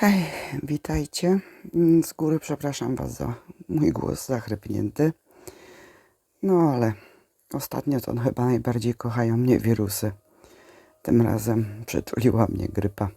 Hej, witajcie. Mm, Z góry przepraszam Was za mój głos zachrypnięty. No ale ostatnio to chyba najbardziej kochają mnie wirusy. Tym razem przytuliła mnie grypa.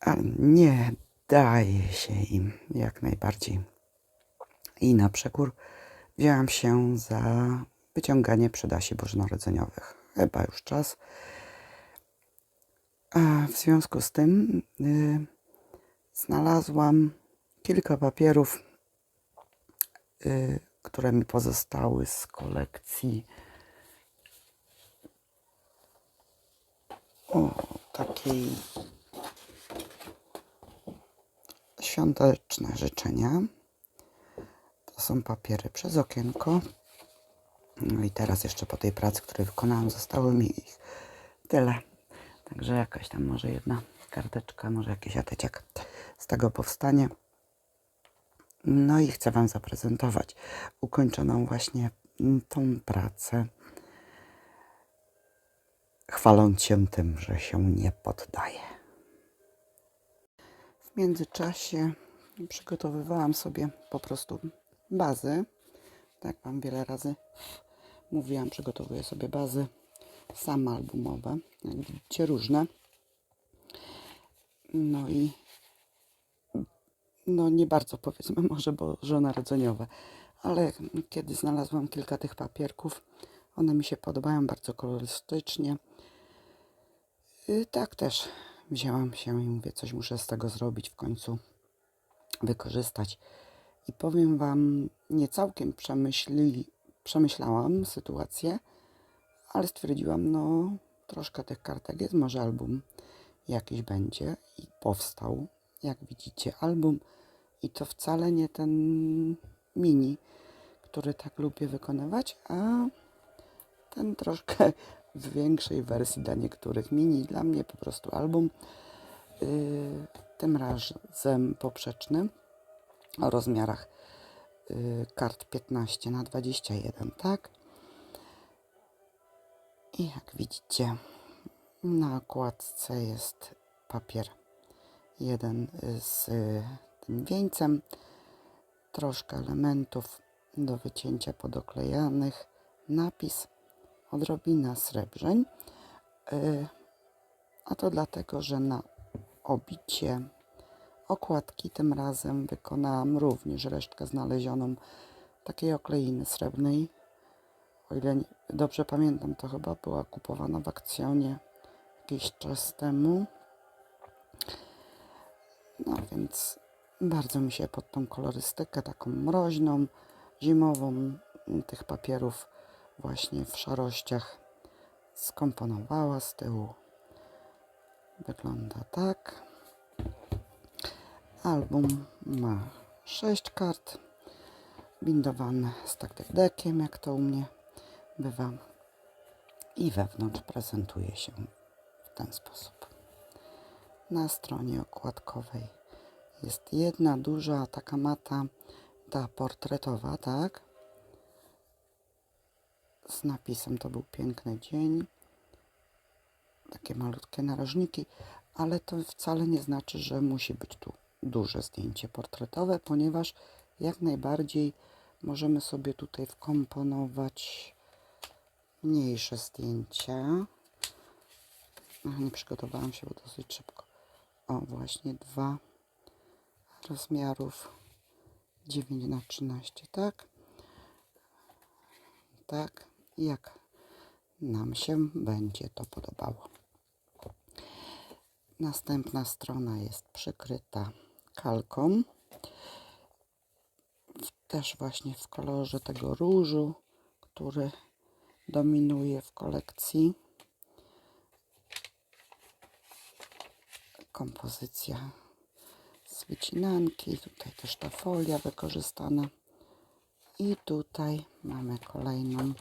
A nie daje się im jak najbardziej. I na przekór wzięłam się za wyciąganie przydasi bożonarodzeniowych. Chyba już czas. A w związku z tym y, znalazłam kilka papierów, y, które mi pozostały z kolekcji o takiej świąteczne życzenia. To są papiery przez okienko. No i teraz jeszcze po tej pracy, której wykonałam, zostało mi ich tyle. Także jakaś tam może jedna karteczka, może jakiś ateciak z tego powstanie. No i chcę Wam zaprezentować ukończoną właśnie tą pracę, chwaląc się tym, że się nie poddaję. W międzyczasie przygotowywałam sobie po prostu bazy. Tak Wam wiele razy mówiłam, przygotowuję sobie bazy same albumowe, jak widzicie różne. No i no nie bardzo powiedzmy może bożonarodzeniowe, ale kiedy znalazłam kilka tych papierków, one mi się podobają bardzo kolorystycznie. I tak też wzięłam się i mówię, coś muszę z tego zrobić w końcu, wykorzystać. I powiem Wam, nie całkiem przemyśli, przemyślałam sytuację, ale stwierdziłam, no troszkę tych kartek jest, może album jakiś będzie. I powstał, jak widzicie, album. I to wcale nie ten mini, który tak lubię wykonywać, a ten troszkę w większej wersji dla niektórych mini, dla mnie po prostu album, yy, tym razem poprzeczny o rozmiarach yy, kart 15 na 21, tak? I jak widzicie, na okładce jest papier jeden z y, tym wieńcem, troszkę elementów do wycięcia podoklejanych, napis, odrobina srebrzeń, y, a to dlatego, że na obicie okładki tym razem wykonałam również resztkę znalezioną takiej okleiny srebrnej, o ile dobrze pamiętam, to chyba była kupowana w akcjonie jakiś czas temu. No więc bardzo mi się pod tą kolorystykę taką mroźną, zimową m, tych papierów właśnie w szarościach skomponowała z tyłu. Wygląda tak. Album ma 6 kart, bindowane z tak dekiem, jak to u mnie bywa. I wewnątrz prezentuje się w ten sposób. Na stronie okładkowej jest jedna duża taka mata ta portretowa, tak? Z napisem to był piękny dzień. Takie malutkie narożniki, ale to wcale nie znaczy, że musi być tu duże zdjęcie portretowe, ponieważ jak najbardziej możemy sobie tutaj wkomponować mniejsze zdjęcia. Nie przygotowałam się, bo dosyć szybko. O, właśnie dwa rozmiarów 9 na 13, tak? Tak, jak nam się będzie to podobało. Następna strona jest przykryta kalką. Też właśnie w kolorze tego różu, który dominuje w kolekcji. Kompozycja z wycinanki, tutaj też ta folia wykorzystana. I tutaj mamy kolejną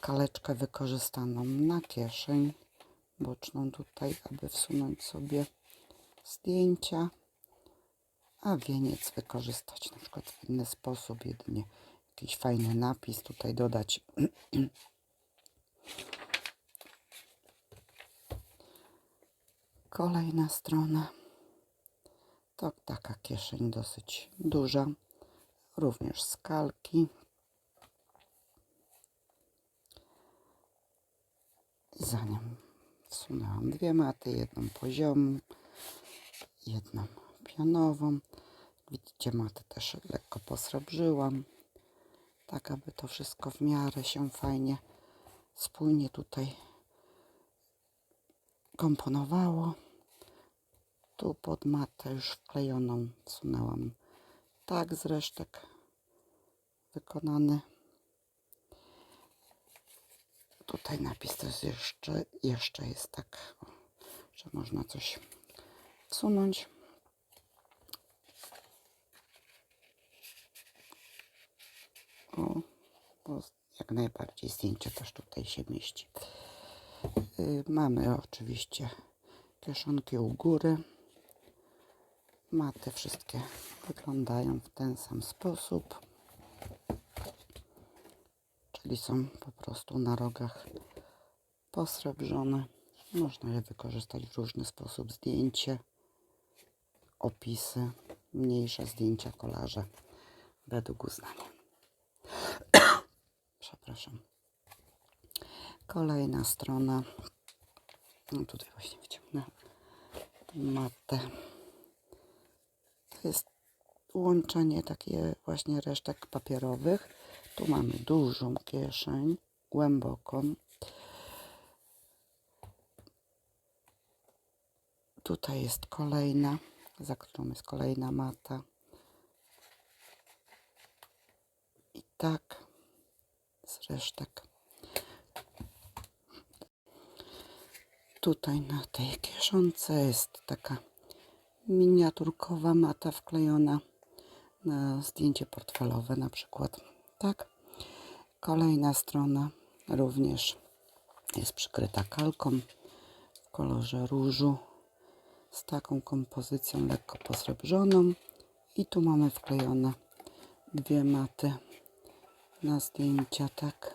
kaleczkę wykorzystaną na kieszeń boczną tutaj, aby wsunąć sobie zdjęcia, a wieniec wykorzystać na przykład w inny sposób, jedynie jakiś fajny napis tutaj dodać. Kolejna strona. To taka kieszeń dosyć duża. Również skalki. Za nią wsunęłam dwie maty, jedną poziomą, jedną pionową. Widzicie, matę też lekko posrebrzyłam, tak aby to wszystko w miarę się fajnie, spójnie tutaj komponowało. Tu pod matę już wklejoną wsunęłam tak z resztek wykonany. Tutaj napis jest jeszcze, jeszcze jest tak, że można coś wsunąć. Bo jak najbardziej zdjęcie też tutaj się mieści. Y, Mamy oczywiście kieszonki u góry. Maty wszystkie wyglądają w ten sam sposób. Czyli są po prostu na rogach posrebrzone. Można je wykorzystać w różny sposób. Zdjęcie, opisy, mniejsze zdjęcia, kolaże według uznania. Przepraszam. Kolejna strona. No tutaj właśnie wyciągnę matę. To jest łączenie takie właśnie resztek papierowych. Tu mamy dużą kieszeń, głęboką. Tutaj jest kolejna, za którą jest kolejna mata. I tak z resztek. Tutaj na tej kieszonce jest taka miniaturkowa mata wklejona na zdjęcie portfelowe na przykład. Tak. Kolejna strona również jest przykryta kalką w kolorze różu z taką kompozycją lekko posrebrzoną i tu mamy wklejone dwie maty na zdjęcia, tak.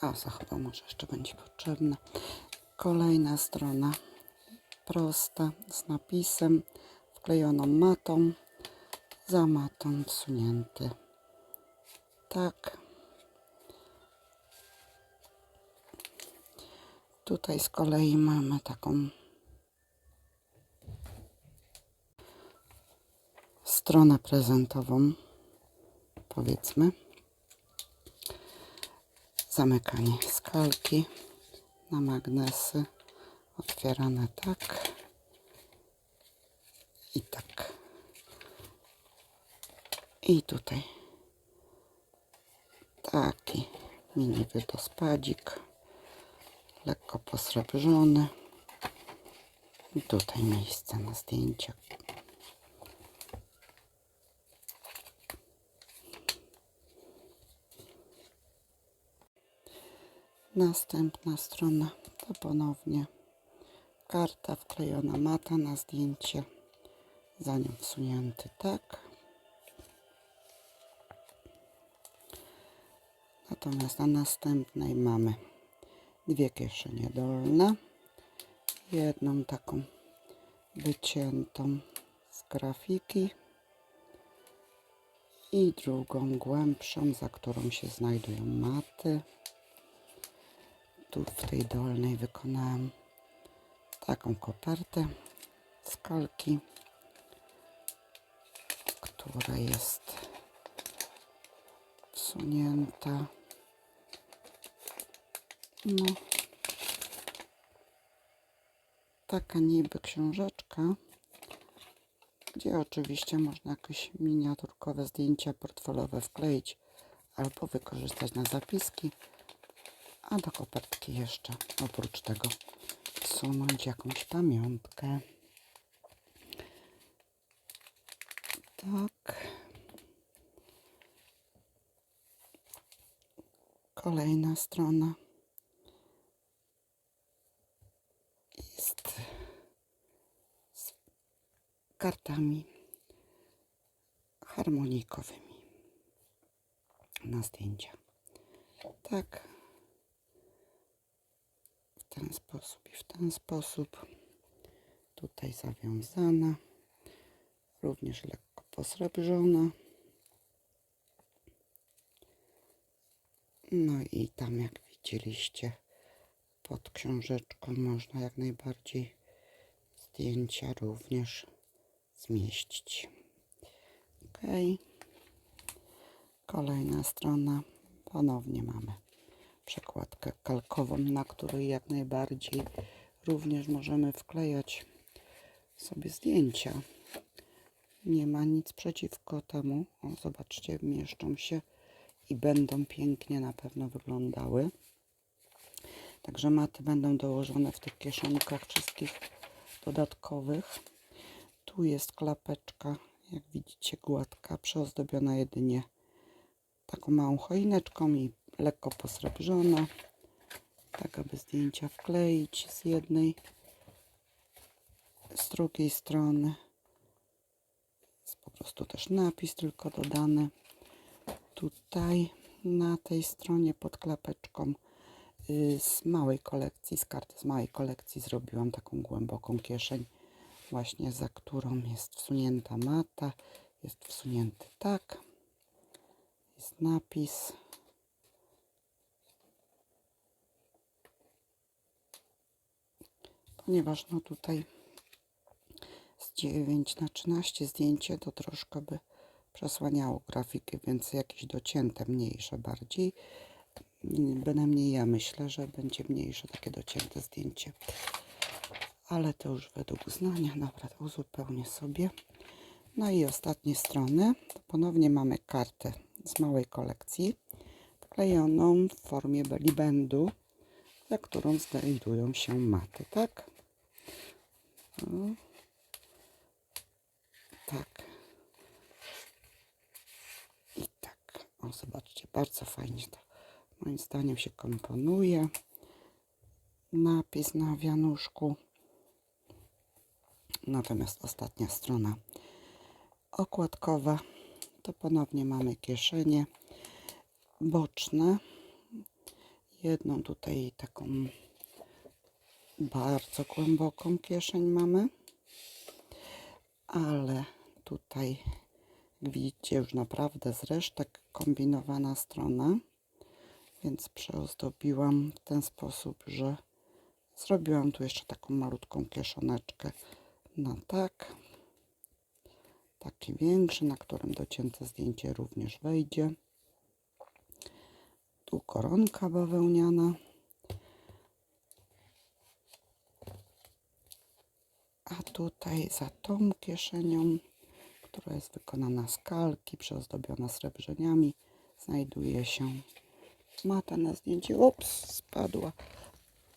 A, za chyba może jeszcze będzie potrzebna. Kolejna strona prosta z napisem wklejoną matą, za matą wsunięty. Tak. Tutaj z kolei mamy taką stronę prezentową, powiedzmy. Zamykanie skalki na magnesy, otwierane tak i tak. I tutaj taki mini wydospadzik, lekko posrebrzony. I tutaj miejsce na zdjęcie. Następna strona to ponownie karta wklejona mata na zdjęcie, za nią wsunięty tak. Natomiast na następnej mamy dwie kieszenie dolne, jedną taką wyciętą z grafiki i drugą głębszą, za którą się znajdują maty. Tu w tej dolnej wykonałem taką kopertę z kalki, która jest wsunięta. No, taka niby książeczka, gdzie oczywiście można jakieś miniaturkowe zdjęcia portfolowe wkleić albo wykorzystać na zapiski, a do kopertki jeszcze oprócz tego wsunąć jakąś pamiątkę. Tak. Kolejna strona jest z kartami harmonijkowymi na zdjęcia. Tak. Ten sposób i w ten sposób. Tutaj zawiązana. Również lekko posrebrzona. No i tam jak widzieliście pod książeczką można jak najbardziej zdjęcia również zmieścić. Ok. Kolejna strona. Ponownie mamy przekładkę kalkową, na której jak najbardziej również możemy wklejać sobie zdjęcia. Nie ma nic przeciwko temu. O, zobaczcie, mieszczą się i będą pięknie na pewno wyglądały. Także maty będą dołożone w tych kieszonkach wszystkich dodatkowych. Tu jest klapeczka, jak widzicie, gładka, przyozdobiona jedynie taką małą choineczką i lekko posrebrzona. Tak, aby zdjęcia wkleić z jednej, z drugiej strony. Jest po prostu też napis tylko dodany. Tutaj na tej stronie pod klapeczką y, z małej kolekcji, z karty z małej kolekcji zrobiłam taką głęboką kieszeń właśnie za którą jest wsunięta mata. Jest wsunięty tak. Jest napis. Ponieważ no tutaj z 9 na 13 zdjęcie to troszkę by przesłaniało grafikę, więc jakieś docięte mniejsze bardziej. Bynajmniej ja myślę, że będzie mniejsze takie docięte zdjęcie. Ale to już według uznania. To uzupełnię sobie. No i ostatnie strony. Ponownie mamy kartę z małej kolekcji, wklejoną w formie belibendu, za którą znajdują się maty, tak? O. Tak. I tak. O, zobaczcie, bardzo fajnie to moim zdaniem się komponuje. Napis na wianuszku. Natomiast ostatnia strona okładkowa to ponownie mamy kieszenie boczne. Jedną tutaj taką bardzo głęboką kieszeń mamy, ale tutaj widzicie już naprawdę z resztek kombinowana strona, więc przeozdobiłam w ten sposób, że zrobiłam tu jeszcze taką malutką kieszoneczkę na tak taki większy, na którym docięte zdjęcie również wejdzie. Tu koronka bawełniana. A tutaj za tą kieszenią, która jest wykonana z kalki, przyozdobiona srebrzeniami, znajduje się mata na zdjęcie. Ups, spadła.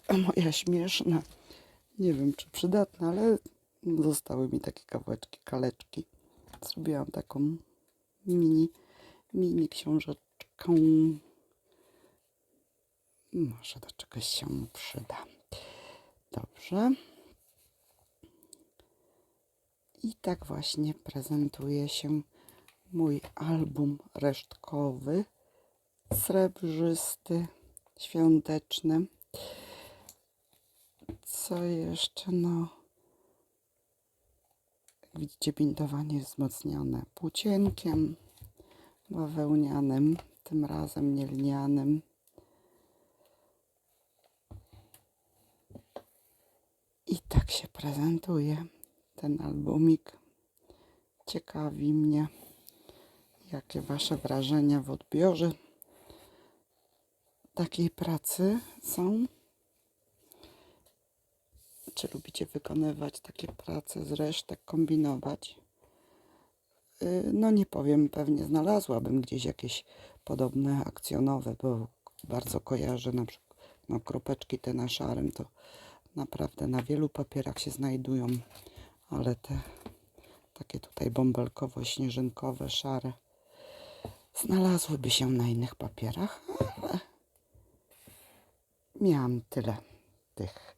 Moja śmieszna. Nie wiem, czy przydatna, ale zostały mi takie kawałeczki kaleczki zrobiłam taką mini, mini książeczkę. Może do czegoś się przyda. Dobrze. I tak właśnie prezentuje się mój album resztkowy, srebrzysty, świąteczny. Co jeszcze? No, Widzicie, bindowanie wzmocnione płócienkiem bawełnianym, tym razem nie lnianym. I tak się prezentuje ten albumik. Ciekawi mnie, jakie Wasze wrażenia w odbiorze takiej pracy są. Czy lubicie wykonywać takie prace z resztek, kombinować? Y, no nie powiem, pewnie znalazłabym gdzieś jakieś podobne akcjonowe, bo bardzo kojarzę na przykład no, kropeczki te na szarym, to naprawdę na wielu papierach się znajdują, ale te takie tutaj bąbelkowo-śnieżynkowe, szare znalazłyby się na innych papierach, ale miałam tyle tych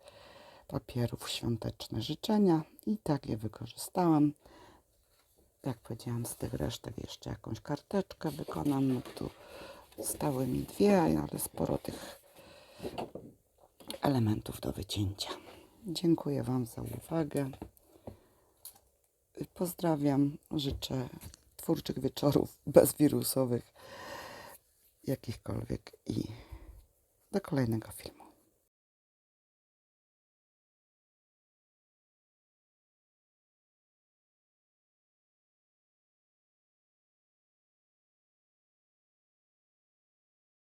papierów świąteczne życzenia i tak je wykorzystałam. Jak powiedziałam, z tych resztek jeszcze jakąś karteczkę wykonam. No tu stały mi dwie, ale sporo tych elementów do wycięcia. Dziękuję Wam za uwagę. Pozdrawiam. Życzę twórczych wieczorów bezwirusowych, jakichkolwiek i do kolejnego filmu.